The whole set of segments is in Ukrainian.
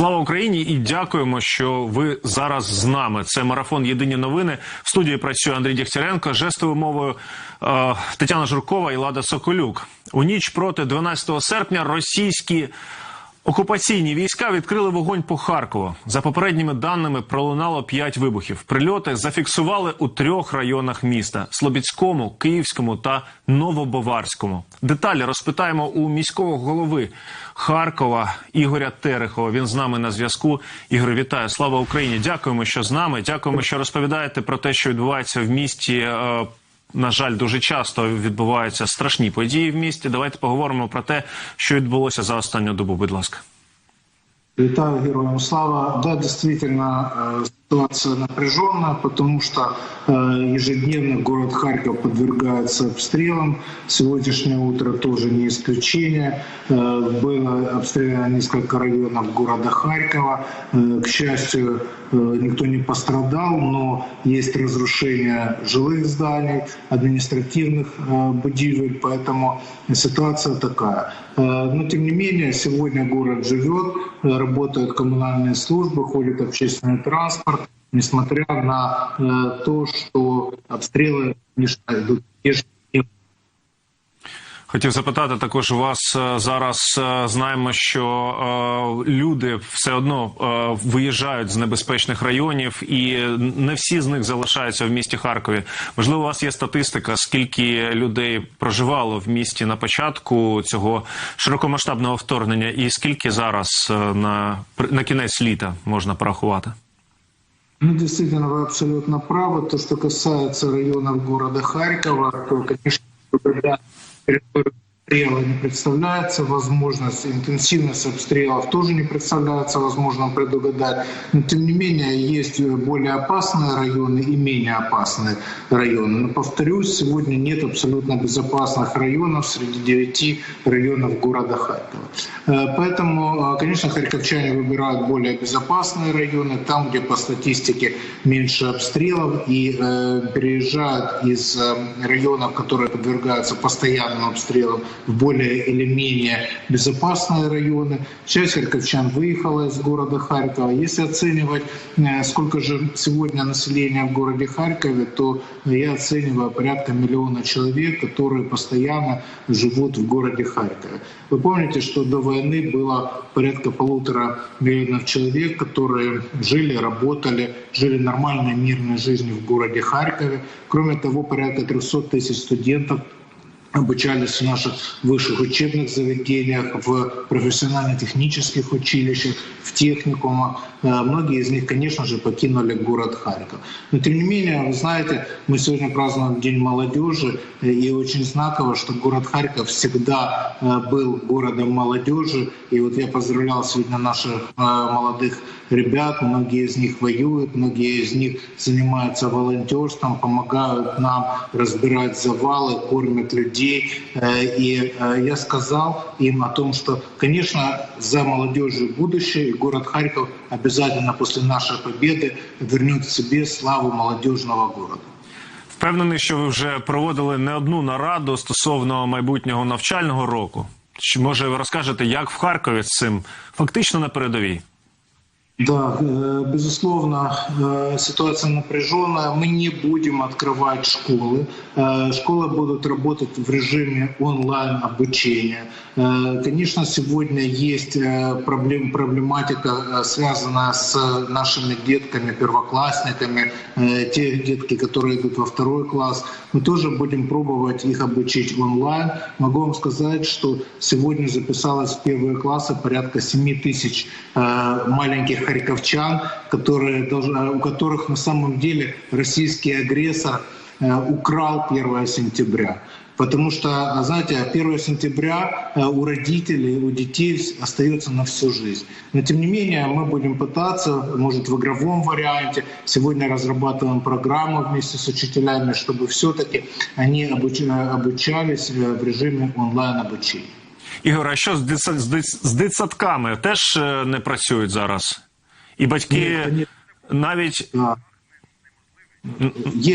Слава Україні і дякуємо, що ви зараз з нами. Це марафон Єдині новини. В студії працює Андрій Дігтяренко, жестовою мовою е, Тетяна Журкова і Лада Соколюк. У ніч проти 12 серпня російські. Окупаційні війська відкрили вогонь по Харкову. За попередніми даними пролунало п'ять вибухів. Прильоти зафіксували у трьох районах міста: Слобідському, Київському та Новобаварському. Деталі розпитаємо у міського голови Харкова Ігоря Терехова. Він з нами на зв'язку. Ігор, вітаю! Слава Україні! Дякуємо, що з нами. Дякуємо, що розповідаєте про те, що відбувається в місті. Е, на жаль, дуже часто відбуваються страшні події в місті. Давайте поговоримо про те, що відбулося за останню добу. Будь ласка. вітаю героям слава. Да, действительно, э, ситуация напряженная, потому что э, ежедневно город Харьков подвергается обстрелам. Сегодняшнее утро тоже не исключение. Э, было обстреляно несколько районов города Харькова. К счастью, никто не пострадал, но есть разрушение жилых зданий, административных будивель, поэтому ситуация такая. Но тем не менее, сегодня город живет, работают коммунальные службы, ходит общественный транспорт, несмотря на э, то, что обстрелы мешают. Хотів запитати також вас е, зараз. е, Знаємо, що е, люди все одно е, виїжджають з небезпечних районів, і не всі з них залишаються в місті Харкові. Можливо, у вас є статистика, скільки людей проживало в місті на початку цього широкомасштабного вторгнення, і скільки зараз е, на, на кінець літа можна порахувати? Ну, действительно, вы абсолютно правы. То, что касается районов города Харькова, то, конечно, когда территория обстрела не представляется возможность, интенсивность обстрелов тоже не представляется возможным предугадать. Но, тем не менее, есть более опасные районы и менее опасные районы. Но, повторюсь, сегодня нет абсолютно безопасных районов среди девяти районов города Харькова. Э, Поэтому, э, конечно, харьковчане выбирают более безопасные районы, там, где по статистике меньше обстрелов, и э, переезжают из э, районов, которые подвергаются постоянным обстрелам, в более или менее безопасные районы. Часть харьковчан выехала из города Харькова. Если оценивать, э, сколько же сегодня населения в городе Харькове, то я оцениваю порядка миллиона человек, которые постоянно живут в городе Харькове. Вы помните, что до войны было порядка полутора миллионов человек, которые жили, работали, жили нормальной мирной жизнью в городе Харькове. Кроме того, порядка 300 тысяч студентов обучались в наших высших учебных заведениях, в профессионально-технических училищах, в техникумах. Э, Многие из них, конечно же, покинули город Харьков. Но тем не менее, вы знаете, мы сегодня празднуем День молодежи, э, и очень знаково, что город Харьков всегда э, был городом молодежи. И вот я поздравлял сегодня наших молодых ребят, многие из них воюют, многие из них занимаются волонтерством, помогают нам разбирать завалы, кормят людей. И я сказал им о том, что, конечно, за молодежью будущее, и город Харьков обязательно после нашей победы вернет себе славу молодежного города. Впевнений, що ви вже проводили не одну нараду стосовно майбутнього навчального року. Чи може ви розкажете, як в Харкові з цим фактично на передовій? Да, э, безусловно, э, ситуация напряженная. Мы не будем открывать школы. Э, Школы будут работать в режиме онлайн обучения. Конечно, сегодня есть проблем, проблематика, связанная с нашими детками, первоклассниками, те детки, которые идут во второй класс. Мы тоже будем пробовать их обучить онлайн. Могу вам сказать, что сегодня записалось в первые классы порядка 7 тысяч маленьких харьковчан, которые, у которых на самом деле российский агрессор украл 1 сентября. Потому что, знаете, 1 сентября у родителей, у детей остается на всю жизнь. Но тем не менее мы будем пытаться, может в игровом варианте, сегодня разрабатываем программу вместе с учителями, чтобы все-таки они обучались в режиме онлайн-обучения. Ігор, а що з, дитса- з, дит- з дитсадками теж е, не працюють зараз? І батьки конечно. навіть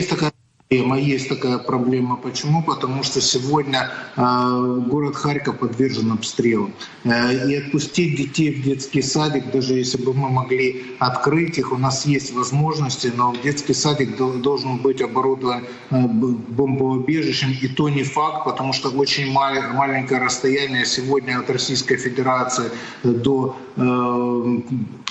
такая проблема. Есть такая проблема. Почему? Потому что сегодня э, город Харьков подвержен обстрелу. Э, и отпустить детей в детский садик, даже если бы мы могли открыть их, у нас есть возможности, но детский садик дол- должен быть оборудован э, бомбоубежищем. И то не факт, потому что очень мал- маленькое расстояние сегодня от Российской Федерации до э,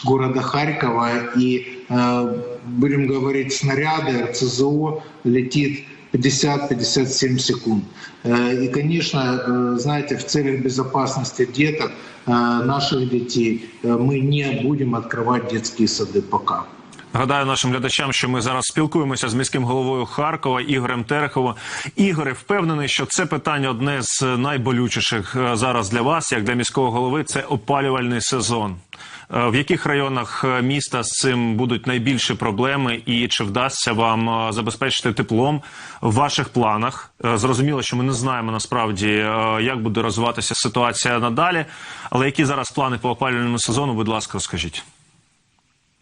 города Харькова. И э, будем говорить, снаряды РЦЗО летит 50-57 секунд. Э, И, конечно, э, знаете, в целях безопасности деток, э, наших детей, э, мы не будем открывать детские сады пока. Нагадаю нашим глядачам, що ми зараз спілкуємося з міським головою Харкова Ігорем Тереховим. Ігоре, впевнений, що це питання одне з найболючіших е, зараз для вас, як для міського голови. Це опалювальний сезон. Е, В яких районах е, міста з цим будуть найбільші проблеми, і чи вдасться вам е, забезпечити теплом в ваших планах? Зрозуміло, що ми не знаємо насправді, як буде розвиватися ситуація надалі. Але які зараз плани по опалювальному сезону? Будь ласка, розкажіть.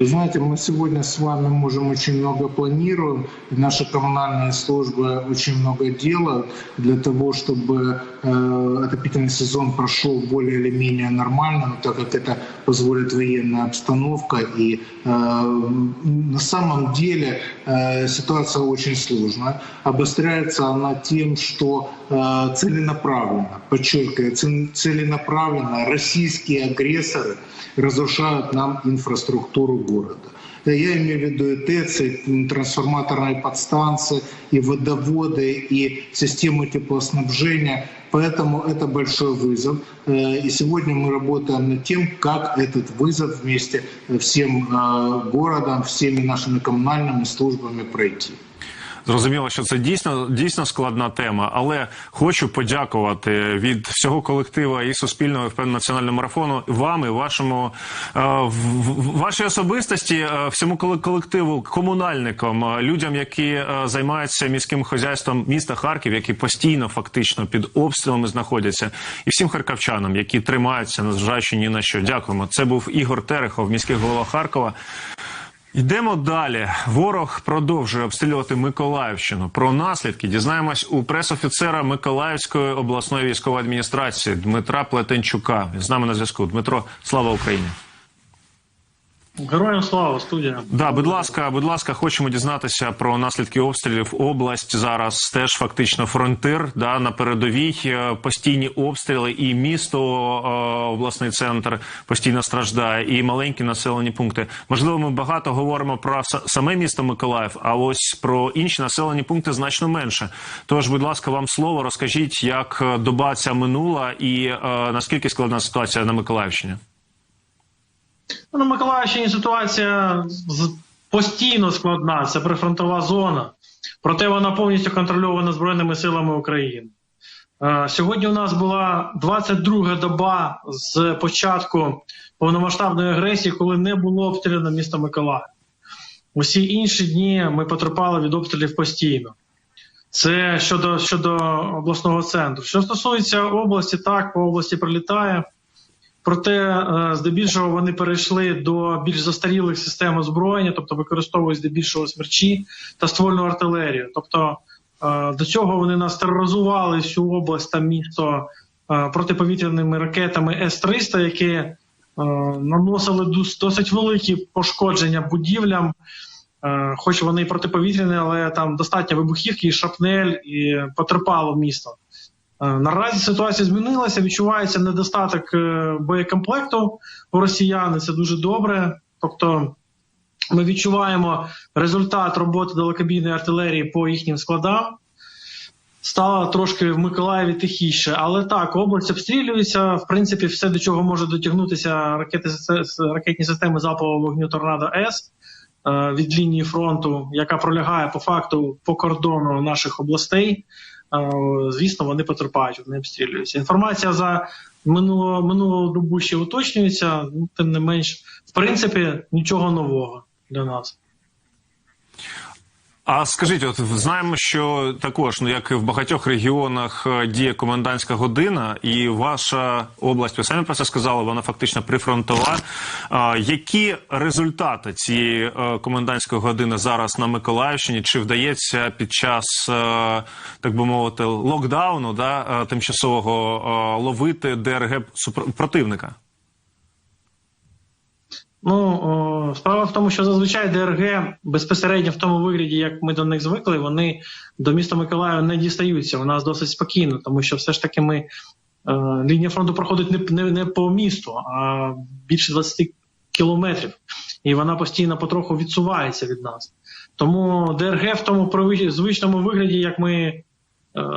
Вы знаете, мы сегодня с вами можем очень много планируем. И наши коммунальные службы очень много делают для того, чтобы э, отопительный сезон прошел более или менее нормально, ну, так как это позволит военная обстановка. И э, на самом деле э, ситуация очень сложная. Обостряется она тем, что э, целенаправленно, подчеркиваю, цел- целенаправленно российские агрессоры разрушают нам инфраструктуру города. Я имею в виду и ТЭЦ, и трансформаторные подстанции, и водоводы, и систему теплоснабжения. Поэтому это большой вызов. Э, И сегодня мы работаем над тем, как этот вызов вместе всем э, городом, всеми нашими коммунальными службами пройти. Зрозуміло, що це дійсно дійсно складна тема, але хочу подякувати від всього колективу і суспільного і національного марафону вам і вашому е, вашій особистості, е, всьому коле- колективу, комунальникам, е, людям, які займаються міським хозяйством міста Харків, які постійно фактично під обстрілами знаходяться, і всім харківчанам, які тримаються, незважаючи ні на що. Дякуємо. Це був Ігор Терехов, міський голова Харкова. Йдемо далі. Ворог продовжує обстрілювати Миколаївщину. Про наслідки дізнаємось у пресофіцера Миколаївської обласної військової адміністрації Дмитра Плетенчука. З нами на зв'язку. Дмитро, слава Україні. Героям слава, студія. Да, будь ласка, будь ласка, хочемо дізнатися про наслідки обстрілів. Область зараз теж фактично фронтир. Да, на передовій Е, постійні обстріли, і місто, е, обласний центр постійно страждає, і маленькі населені пункти. Можливо, ми багато говоримо про саме місто Миколаїв, а ось про інші населені пункти значно менше. Тож, будь ласка, вам слово. Розкажіть, як е, доба ця минула, і е, наскільки складна ситуація на Миколаївщині. Ну, на Миколаївщині ситуація постійно складна, це прифронтова зона. Проте вона повністю контрольована Збройними силами України. Е, Сьогодні у нас була 22 доба з початку повномасштабної агресії, коли не було обстріляно місто Миколаїв. Усі інші дні ми потерпали від обстрілів постійно. Це щодо, щодо обласного центру. Що стосується області, так, по області прилітає. Проте, е, здебільшого, вони перейшли до більш застарілих систем озброєння, тобто використовують здебільшого смерчі та ствольну артилерію. Тобто е, до цього вони нас тероризували всю область та місто е, протиповітряними ракетами С-300, які наносили досить великі пошкодження будівлям. Хоч вони протиповітряні, але там достатньо вибухівки і шапнель, і потерпало місто. Е, Наразі ситуація змінилася, відчувається недостаток е, боєкомплекту у росіян, це дуже добре. Тобто ми відчуваємо результат роботи далекобійної артилерії по їхнім складам. Стало трошки в Миколаєві тихіше, але так, область обстрілюється. В принципі, все, до чого може дотягнутися ракети, ракетні системи залпового вогню Торнадо С е, від лінії фронту, яка пролягає по факту по кордону наших областей. Звісно, вони потерпають, вони обстрілюються. Інформація за минулого, минулого добу ще уточнюється, ну, тим не менш, в принципі, нічого нового для нас. А скажіть, от знаємо, що також, ну як і в багатьох регіонах е, діє комендантська година, і ваша область, ви самі про це сказали, вона фактично прифронтова. А, які результати цієї е, комендантської години зараз на Миколаївщині? Чи вдається під час, е, так би мовити, локдауну да, тимчасового ловити ДРГ супро- противника? Ну, справа в тому, що зазвичай ДРГ безпосередньо в тому вигляді, як ми до них звикли, вони до міста Миколаєва не дістаються. У нас досить спокійно, тому що все ж таки ми е, лінія фронту проходить не, не, не по місту, а більше 20 кілометрів, і вона постійно потроху відсувається від нас. Тому ДРГ в тому звичному вигляді, як ми е,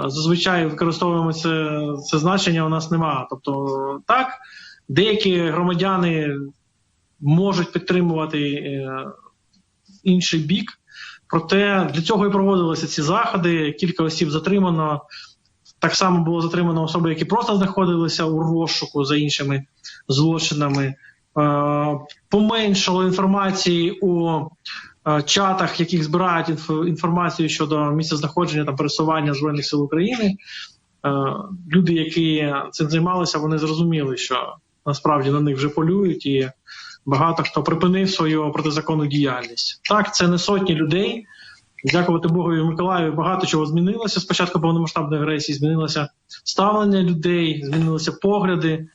зазвичай використовуємо це, це значення, у нас немає. Тобто, так, деякі громадяни можуть підтримувати е, інший бік. Проте для цього і проводилися ці заходи. Кілька осіб затримано. Так само було затримано особи, які просто знаходилися у розшуку за іншими злочинами. Е, Поменшало інформації у е, чатах, яких збирають інф- інформацію щодо місця знаходження та пересування Збройних сил України. Люди, які цим займалися, вони зрозуміли, що насправді на них вже полюють, і багато хто припинив свою протизаконну діяльність. Так, це не сотні людей. Дякувати Богу і Миколаєві багато чого змінилося. Спочатку повномасштабної агресії змінилося ставлення людей, змінилися погляди.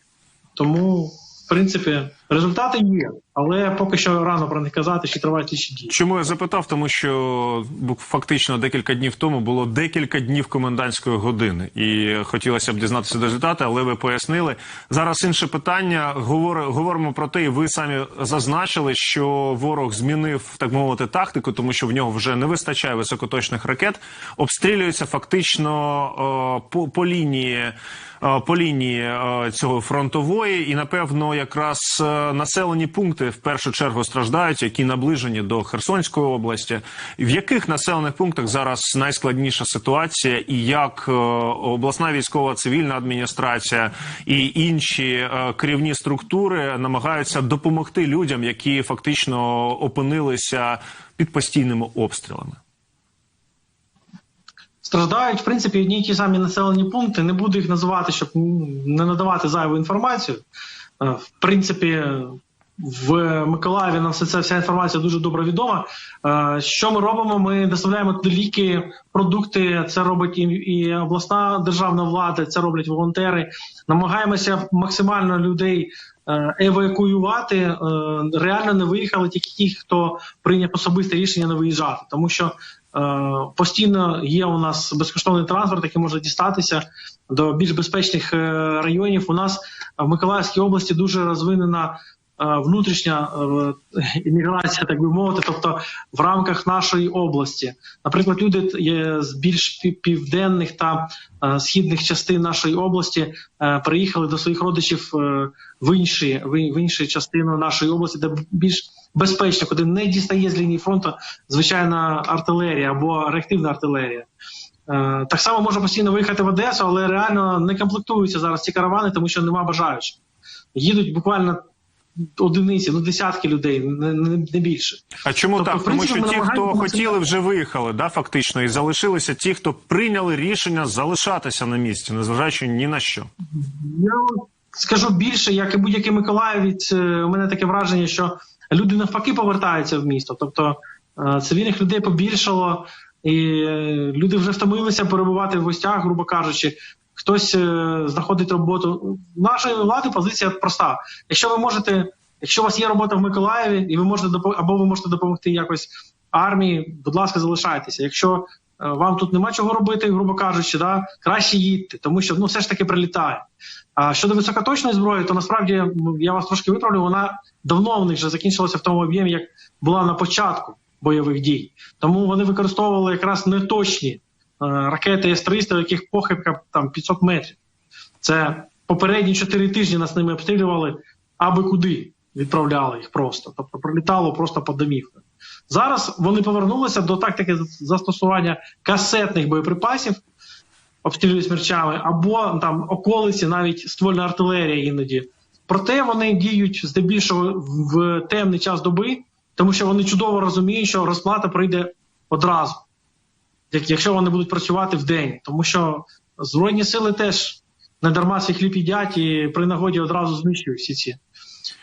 Тому, в принципі, результати є, але поки що рано про них казати, що тривають інші дії. Чому я запитав? Тому що фактично декілька днів тому було декілька днів комендантської години, і хотілося б дізнатися результати, але ви пояснили. Зараз інше питання. Говори- говоримо про те, і ви самі зазначили, що ворог змінив так мовити тактику, тому що в нього вже не вистачає високоточних ракет. Обстрілюється фактично е, по, по лінії. е, По лінії е, цього фронтової, і напевно, якраз населені пункти в першу чергу страждають, які наближені до Херсонської області. В яких населених пунктах зараз найскладніша ситуація, і як е, обласна військова цивільна адміністрація і інші е, керівні структури намагаються допомогти людям, які фактично опинилися під постійними обстрілами? Страждають, в принципі, одні й ті самі населені пункти. Не буду їх називати, щоб не надавати зайву інформацію. Е, В принципі, в Миколаєві нам все це вся інформація дуже добре відома. Е, Що ми робимо? Ми доставляємо туди ліки, продукти. Це робить і, і обласна державна влада, це роблять волонтери. Намагаємося максимально людей е, евакуювати. Е, Реально не виїхали тільки ті, хто прийняв особисте рішення не виїжджати, тому що. Постійно є у нас безкоштовний транспорт, який може дістатися до більш безпечних районів. У нас в Миколаївській області дуже розвинена внутрішня е, імміграція, так би мовити, тобто в рамках нашої області. Наприклад, люди з більш південних та е, східних частин нашої області е, приїхали до своїх родичів е, в інші в інші частини нашої області, де більш безпечно, куди не дістає з лінії фронту звичайна артилерія або реактивна артилерія. Е, Так само може постійно виїхати в Одесу, але реально не комплектуються зараз ці каравани, тому що нема бажаючих. Їдуть буквально одиниці, ну десятки людей, не, не, більше. А чому Тобто, так? Тому що ті, хто хотіли, вже виїхали, да, фактично, і залишилися ті, хто прийняли рішення залишатися на місці, незважаючи ні на що. Я скажу більше, як і будь-який миколаївець, е, у мене таке враження, що люди навпаки повертаються в місто. Тобто е, цивільних людей побільшало, і е, люди вже втомилися перебувати в гостях, грубо кажучи. Хтось е, знаходить роботу. Нашої влади позиція проста. Якщо ви можете, якщо у вас є робота в Миколаєві, і ви можете або ви можете допомогти якось армії, будь ласка, залишайтеся. Якщо е, вам тут нема чого робити, грубо кажучи, да, краще їдьте, тому що ну все ж таки прилітає. А щодо високоточної зброї, то насправді я вас трошки виправлю, вона давно в них вже закінчилася в тому об'ємі, як була на початку бойових дій. Тому вони використовували якраз неточні ракети С-300, у яких похибка там 500 метрів. Це попередні 4 тижні нас ними обстрілювали, аби куди відправляли їх просто. Тобто пролітало просто по домівках. Зараз вони повернулися до тактики застосування касетних боєприпасів, обстрілюють смерчами, або там околиці, навіть ствольна артилерія іноді. Проте вони діють здебільшого в темний час доби, тому що вони чудово розуміють, що розплата прийде одразу, якщо вони будуть працювати в день, тому що збройні сили теж не дарма свій хліб їдять і при нагоді одразу знищують всі ці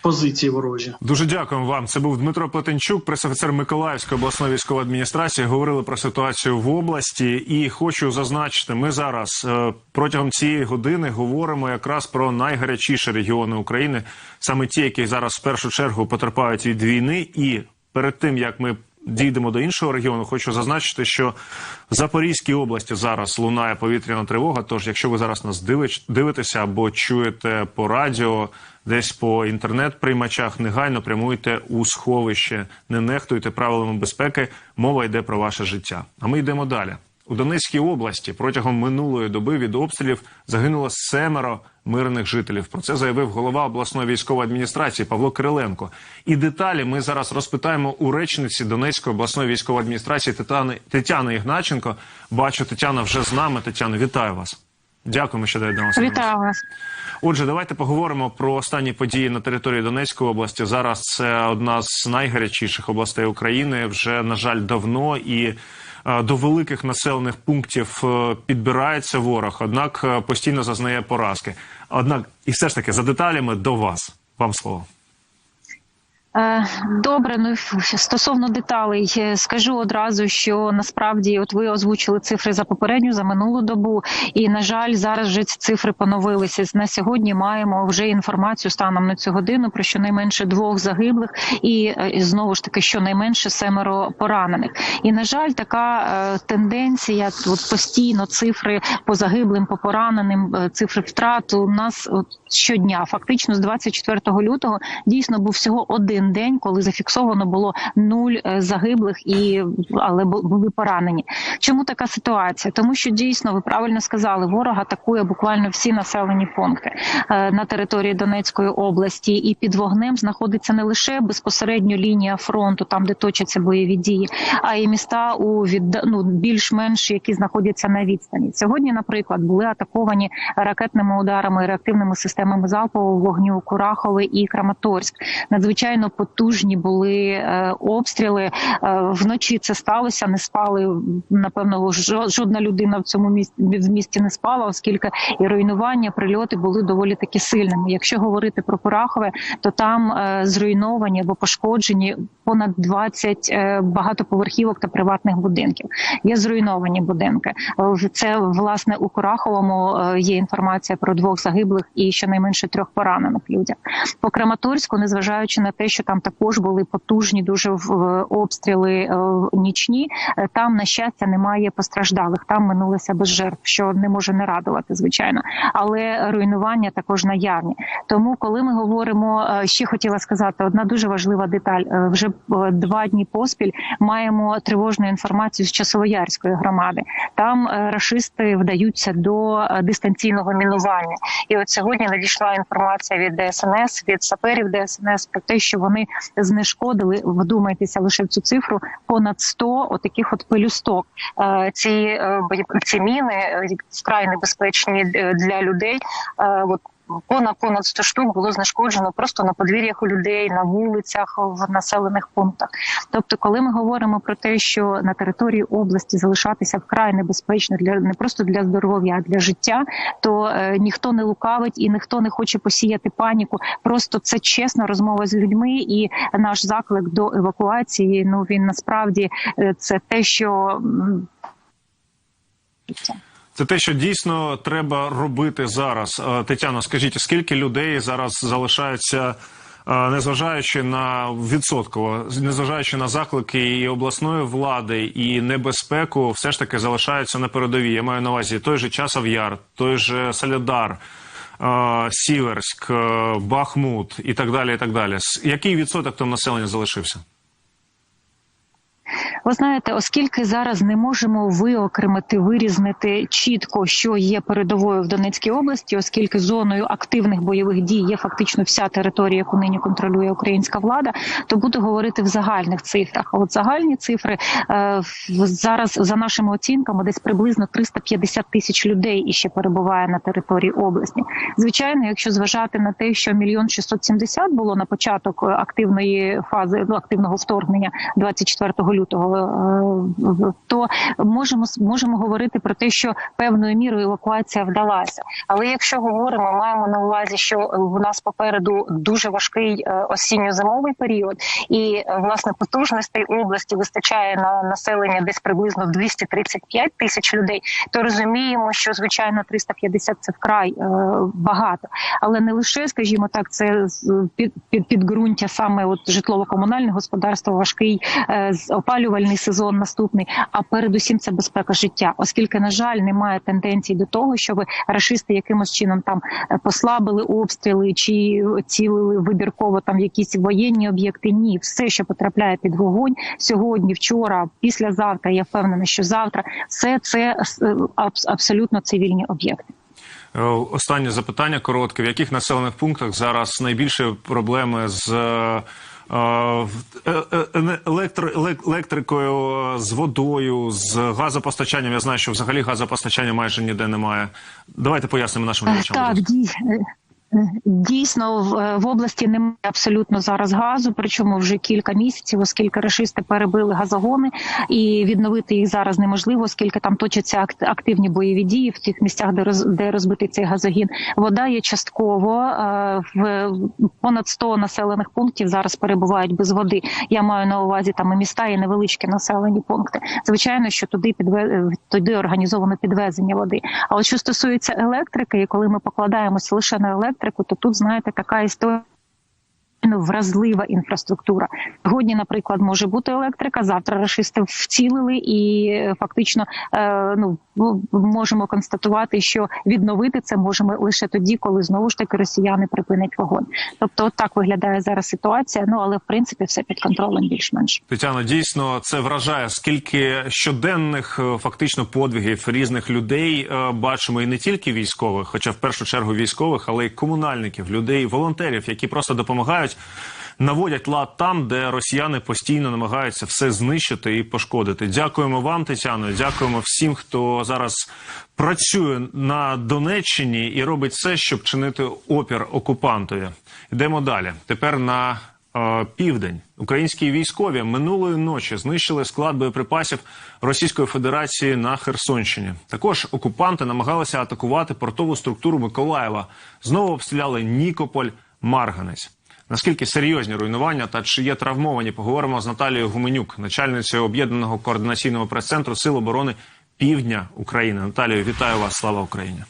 позиції ворожі. Дуже дякуємо вам. Це був Дмитро Плетенчук, пресофіцер Миколаївської обласної військової адміністрації. Говорили про ситуацію в області, і хочу зазначити, ми зараз е, протягом цієї години говоримо якраз про найгарячіші регіони України, саме ті, які зараз в першу чергу потерпають від війни. І перед тим як ми дійдемо до іншого регіону, хочу зазначити, що в Запорізькій області зараз лунає повітряна тривога. Тож, якщо ви зараз нас дивитеся або чуєте по радіо, десь по інтернет-приймачах, негайно прямуйте у сховище, не нехтуйте правилами безпеки. Мова йде про ваше життя. А ми йдемо далі. У Донецькій області протягом минулої доби від обстрілів загинуло семеро мирних жителів. Про це заявив голова обласної військової адміністрації Павло Кириленко. І деталі ми зараз розпитаємо у речниці Донецької обласної військової адміністрації Тетяни Тетяни Ігначенко. Бачу, Тетяна вже з нами. Тетяно, вітаю вас. Дякуємо, що доєдналися. Вітаю вас. Отже, давайте поговоримо про останні події на території Донецької області. Зараз це одна з найгарячіших областей України. Вже на жаль, давно і до великих населених пунктів е, підбирається ворог, однак е, постійно зазнає поразки. Однак, і все ж таки за деталями до вас. Вам слово. Е, Добре, ну стосовно деталей, е, скажу одразу, що насправді, от ви озвучили цифри за попередню за минулу добу, і на жаль, зараз вже ці цифри поновилися. На сьогодні маємо вже інформацію станом на цю годину про щонайменше двох загиблих, і е, знову ж таки щонайменше семеро поранених. І на жаль, така тенденція, от постійно цифри по загиблим, по пораненим, цифри втрат у нас от щодня. Фактично з 24 лютого дійсно був всього один день, коли зафіксовано було нуль е, загиблих і але бу- були поранені. Чому така ситуація? Тому що дійсно ви правильно сказали, ворог атакує буквально всі населені пункти е, на території Донецької області, і під вогнем знаходиться не лише безпосередньо лінія фронту, там де точаться бойові дії, а й міста у від ну, більш-менш які знаходяться на відстані. Сьогодні, наприклад, були атаковані ракетними ударами реактивними системами залпового вогню Курахове і Краматорськ. Надзвичайно потужні були е, обстріли. Е, вночі це сталося. Не спали напевно. жо- Жодна людина в цьому місті в місті не спала, оскільки і руйнування, прильоти були доволі таки сильними. Якщо говорити про Курахове, то там е, зруйновані або пошкоджені понад 20 е, багатоповерхівок та приватних будинків. Є зруйновані будинки. Це власне у Кураховому є інформація про двох загиблих і щонайменше трьох поранених людях. По Краматорську, незважаючи на те, що там також були потужні дуже обстріли е, нічні, е, там на щастя немає постраждалих. Там минулося без жертв, що не може не радувати, звичайно, але руйнування також наявні. Тому, коли ми говоримо, е, ще хотіла сказати, одна дуже важлива деталь. Вже два дні поспіль маємо тривожну інформацію з Часовоярської громади. Там рашисти вдаються до дистанційного мінування. І от сьогодні надійшла інформація від ДСНС, від саперів ДСНС про те, що вони знешкодили, вдумайтеся лише в цю цифру, понад 100 отаких от пелюсток. Е, Ці е, ці міни е, вкрай небезпечні для людей. От понад понад 100 штук було знешкоджено просто на подвір'ях у людей, на вулицях, в населених пунктах. Тобто, коли ми говоримо про те, що на території області залишатися вкрай небезпечно для не просто для здоров'я, а для життя, то е, ніхто не лукавить і ніхто не хоче посіяти паніку. Просто це чесна розмова з людьми, і наш заклик до евакуації. Ну він насправді е, це те, що. м, Це те, що дійсно треба робити зараз. Е, Тетяно, скажіть, скільки людей зараз залишаються, е, незважаючи на відсотково, незважаючи на заклики і обласної влади, і небезпеку, все ж таки залишаються на передовій. Я маю на увазі той же Часов Яр, той же Солідар, е, Сіверськ, Бахмут і так далі. І так далі. Який відсоток там населення залишився? Ви знаєте, оскільки зараз не можемо виокремити, вирізнити чітко, що є передовою в Донецькій області, оскільки зоною активних бойових дій є фактично вся територія, яку нині контролює українська влада, то буду говорити в загальних цифрах. От загальні цифри е, зараз за нашими оцінками десь приблизно 350 тисяч людей іще перебуває на території області. Звичайно, якщо зважати на те, що мільйон 670 було на початок е, активної фази ну, активного вторгнення 24 лютого е, то можемо можемо говорити про те, що певною мірою евакуація вдалася. Але якщо говоримо, маємо на увазі, що в нас попереду дуже важкий е, осінньо-зимовий період, і е, власне потужностей області вистачає на населення десь приблизно в 235 тисяч людей, то розуміємо, що звичайно 350 – це вкрай багато, але не лише, скажімо так, це під, під підґрунтя саме от житлово-комунальне господарство, важкий з- опалювальний сезон наступний. А передусім це безпека життя, оскільки, на жаль, немає тенденцій до того, щоб рашисти якимось чином там е, послабили обстріли чи цілили вибірково там якісь воєнні об'єкти. Ні, все, що потрапляє під вогонь сьогодні, вчора, післязавтра. Я впевнена, що завтра все це е, абс- абсолютно цивільні об'єкти. Е, Останнє запитання коротке. В яких населених пунктах зараз найбільше проблеми з е, е, е, електрикою, е, з водою, з газопостачанням? Я знаю, що взагалі газопостачання майже ніде немає. Давайте пояснимо нашим глядачам. Так, будь ласка. дій- е, Дійсно, в, е, в області немає абсолютно зараз газу, причому вже кілька місяців, оскільки рашисти перебили газогони, і відновити їх зараз неможливо, оскільки там точаться акт- активні бойові дії в тих місцях, де роз де розбитий цей газогін. Вода є частково е, в понад 100 населених пунктів зараз перебувають без води. Я маю на увазі там і міста, і невеличкі населені пункти. Звичайно, що туди підве туди організовано підвезення води. А от що стосується електрики, і коли ми покладаємося лише на електрику, то тут знаєте така історія. Ну, Вразлива інфраструктура. Сьогодні, наприклад, може бути електрика. Завтра рашисти вцілили, і е, фактично е, ну можемо констатувати, що відновити це можемо лише тоді, коли знову ж таки росіяни припинять вогонь. Тобто, от так виглядає зараз ситуація. Ну але в принципі все під контролем більш-менш. Тетяно, дійсно це вражає, скільки щоденних е, фактично подвигів різних людей бачимо, і не тільки військових, хоча в першу чергу військових, але й комунальників, людей, волонтерів, які просто допомагають. Наводять лад там, де росіяни постійно намагаються все знищити і пошкодити. Дякуємо вам, Тетяно. Dякуємо всім, хто зараз працює на Донеччині і робить все, щоб чинити опір окупантові. Йдемо далі. Тепер на Е, Південь українські військові минулої ночі знищили склад боєприпасів Російської Федерації на Херсонщині. Також окупанти намагалися атакувати портову структуру Миколаєва. Знову обстріляли Нікополь, Марганець. Наскільки серйозні руйнування та чи є травмовані? Поговоримо з Наталією Гуменюк, начальницею об'єднаного координаційного прес-центру Сил оборони Півдня України. Наталію, вітаю вас! Слава Україні!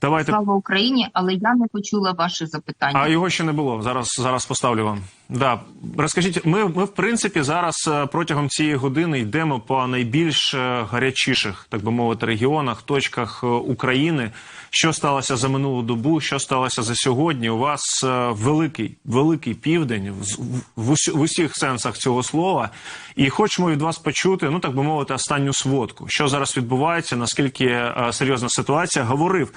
Давайте Слава Україні, але я не почула ваше запитання. А його ще не було. Зараз зараз поставлю вам. Да, розкажіть, ми, ми в принципі зараз е, протягом цієї години йдемо по найбільш е, гарячіших, так би мовити, регіонах, точках е, України. Що сталося за минулу добу? Що сталося за сьогодні? У вас великий великий південь в, в, в, усі- в усіх сенсах цього слова. І хочемо від вас почути, ну так би мовити, останню сводку. Що зараз відбувається? Наскільки серйозна ситуація? Говорив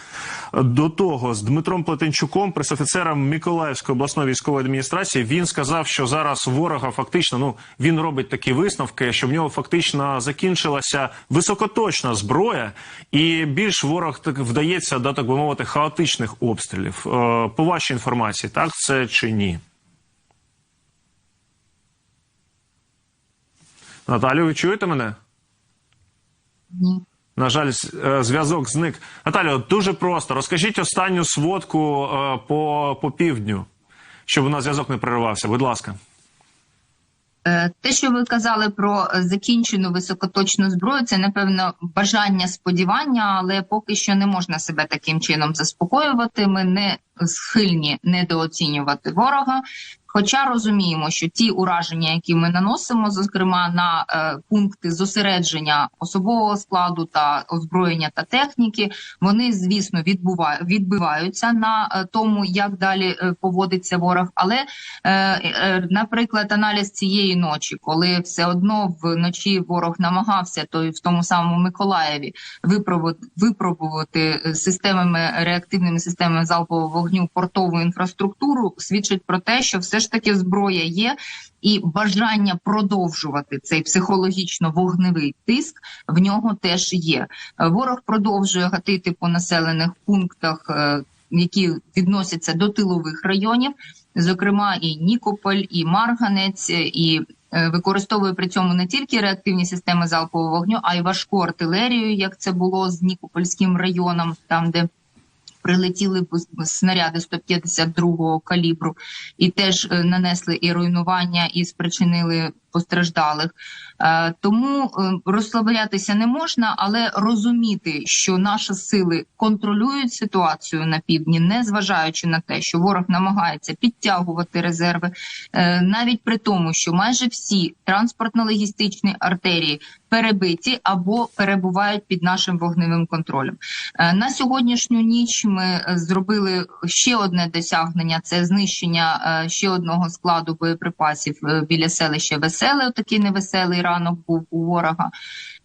до того з Дмитром Плетенчуком, пресофіцером Миколаївської обласної військової адміністрації. Він сказав, що зараз ворога фактично ну він робить такі висновки, що в нього фактично закінчилася високоточна зброя, і більш ворог так вдається до так би мовити хаотичних обстрілів. Е, По вашій інформації, так це чи ні? Наталю, ви чуєте мене? Ні. На жаль, е, зв'язок зник. Наталю, дуже просто. Розкажіть останню сводку е, по, по півдню, щоб у нас зв'язок не переривався. Будь ласка. Е, Те, що ви казали про закінчену високоточну зброю, це напевно бажання сподівання, але поки що не можна себе таким чином заспокоювати. Ми не схильні недооцінювати ворога. Хоча розуміємо, що ті ураження, які ми наносимо, зокрема на е, пункти зосередження особового складу та озброєння та техніки, вони звісно відбува- відбиваються на е, тому, як далі е, поводиться ворог. Але, е, е, наприклад, аналіз цієї ночі, коли все одно вночі ворог намагався, то в тому самому Миколаєві випробувати е, системами реактивними системами залпового вогню портову інфраструктуру, свідчить про те, що все ж таки зброя є. І бажання продовжувати цей психологічно вогневий тиск в нього теж є. Е, Ворог продовжує гатити по населених пунктах, е, які відносяться до тилових районів, зокрема і Нікополь, і Марганець, і е, використовує при цьому не тільки реактивні системи залпового вогню, а й важку артилерію, як це було з Нікопольським районом, там де прилетіли снаряди 152-го калібру, і теж е, нанесли і руйнування, і спричинили постраждалих. Е, Тому е, розслаблятися не можна, але розуміти, що наші сили контролюють ситуацію на півдні, не зважаючи на те, що ворог намагається підтягувати резерви, Е, навіть при тому, що майже всі транспортно-логістичні артерії перебиті або перебувають під нашим вогневим контролем. На сьогоднішню ніч ми зробили ще одне досягнення: це знищення ще одного складу боєприпасів біля селища Веселе. Такий невеселий ранок був у ворога.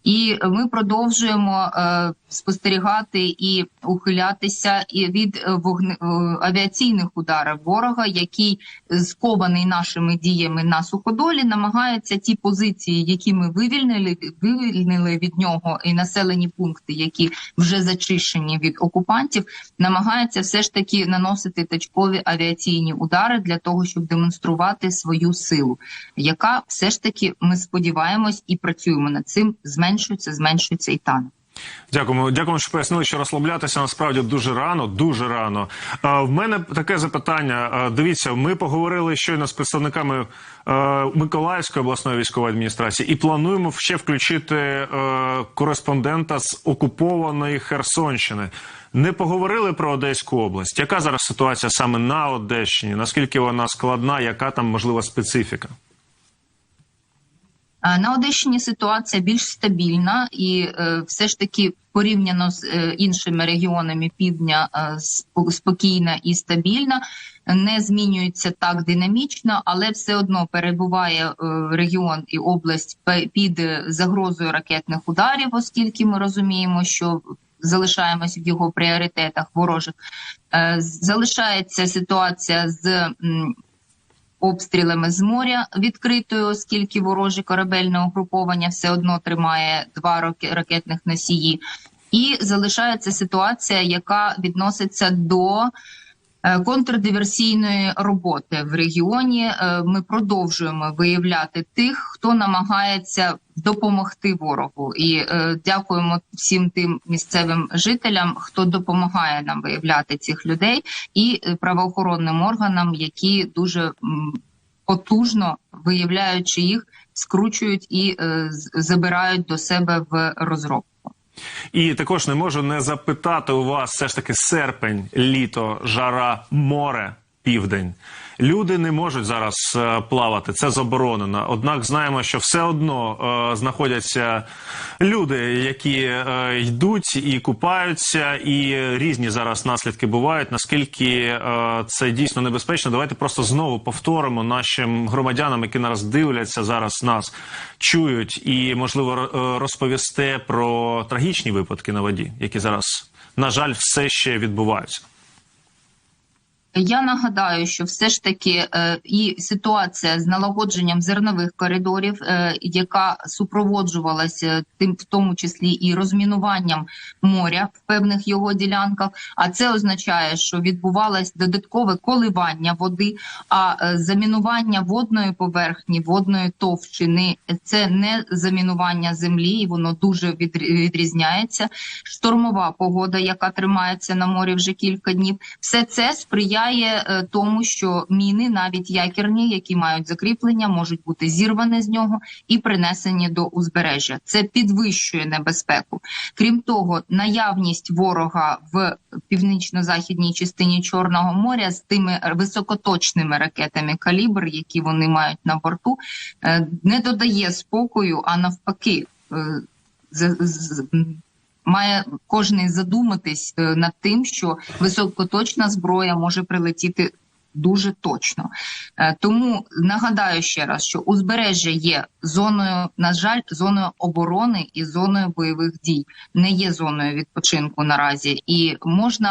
І ми продовжуємо е, спостерігати і ухилятися і від е, вогне авіаційних ударів ворога, який скований нашими діями на суходолі, намагається ті позиції, які ми вивільнили, вивільнили від нього, і населені пункти, які вже зачищені від окупантів, намагається все ж таки наносити точкові авіаційні удари для того, щоб демонструвати свою силу, яка все ж таки ми сподіваємось і працюємо над цим. Зменшується, зменшується і тане. Дякуємо, дякуємо, що пояснили, що розслаблятися насправді дуже рано, дуже рано. А, в мене таке запитання. А, дивіться, ми поговорили щойно з представниками е, Миколаївської обласної військової адміністрації і плануємо ще включити е, кореспондента з окупованої Херсонщини. Не поговорили про Одеську область. Яка зараз ситуація саме на Одещині? Наскільки вона складна? Яка там можлива специфіка? Е, На Одещині ситуація більш стабільна і е, все ж таки порівняно з е, іншими регіонами півдня спокійна і стабільна. Не змінюється так динамічно, але все одно перебуває регіон і область під загрозою ракетних ударів, оскільки ми розуміємо, що залишаємось в його пріоритетах ворожих. Залишається ситуація з обстрілами з моря відкритою, оскільки ворожі корабельне угруповання все одно тримає два раке- ракетних носії. І залишається ситуація, яка відноситься до контрдиверсійної роботи в регіоні. Е, Ми продовжуємо виявляти тих, хто намагається допомогти ворогу. І е, дякуємо всім тим місцевим жителям, хто допомагає нам виявляти цих людей, і е, правоохоронним органам, які дуже потужно виявляючи їх, скручують і е, забирають до себе в розробку. І також не можу не запитати у вас все ж таки серпень, літо, жара, море, південь. Люди не можуть зараз е, плавати, це заборонено. Однак знаємо, що все одно е, знаходяться люди, які е, йдуть і купаються, і різні зараз наслідки бувають. Наскільки це дійсно небезпечно? Давайте просто знову повторимо нашим громадянам, які нас дивляться зараз, нас чують, і можливо ро- розповісте про трагічні випадки на воді, які зараз на жаль все ще відбуваються. Я нагадаю, що все ж таки е, і ситуація з налагодженням зернових коридорів, е, яка супроводжувалася тим, в тому числі і розмінуванням моря в певних його ділянках. А це означає, що відбувалось додаткове коливання води, а е, замінування водної поверхні, водної товщини це не замінування землі, і воно дуже відрі- відрізняється. Штормова погода, яка тримається на морі вже кілька днів, все це сприяє е, тому, що міни, навіть якірні, які мають закріплення, можуть бути зірвані з нього і принесені до узбережжя. Це підвищує небезпеку. Крім того, наявність ворога в північно-західній частині Чорного моря з тими високоточними ракетами калібр, які вони мають на борту, е, не додає спокою, а навпаки. Має кожен задуматись е, над тим, що високоточна зброя може прилетіти дуже точно. Е, Тому нагадаю ще раз, що узбережжя є зоною, на жаль, зоною оборони і зоною бойових дій, не є зоною відпочинку наразі, і можна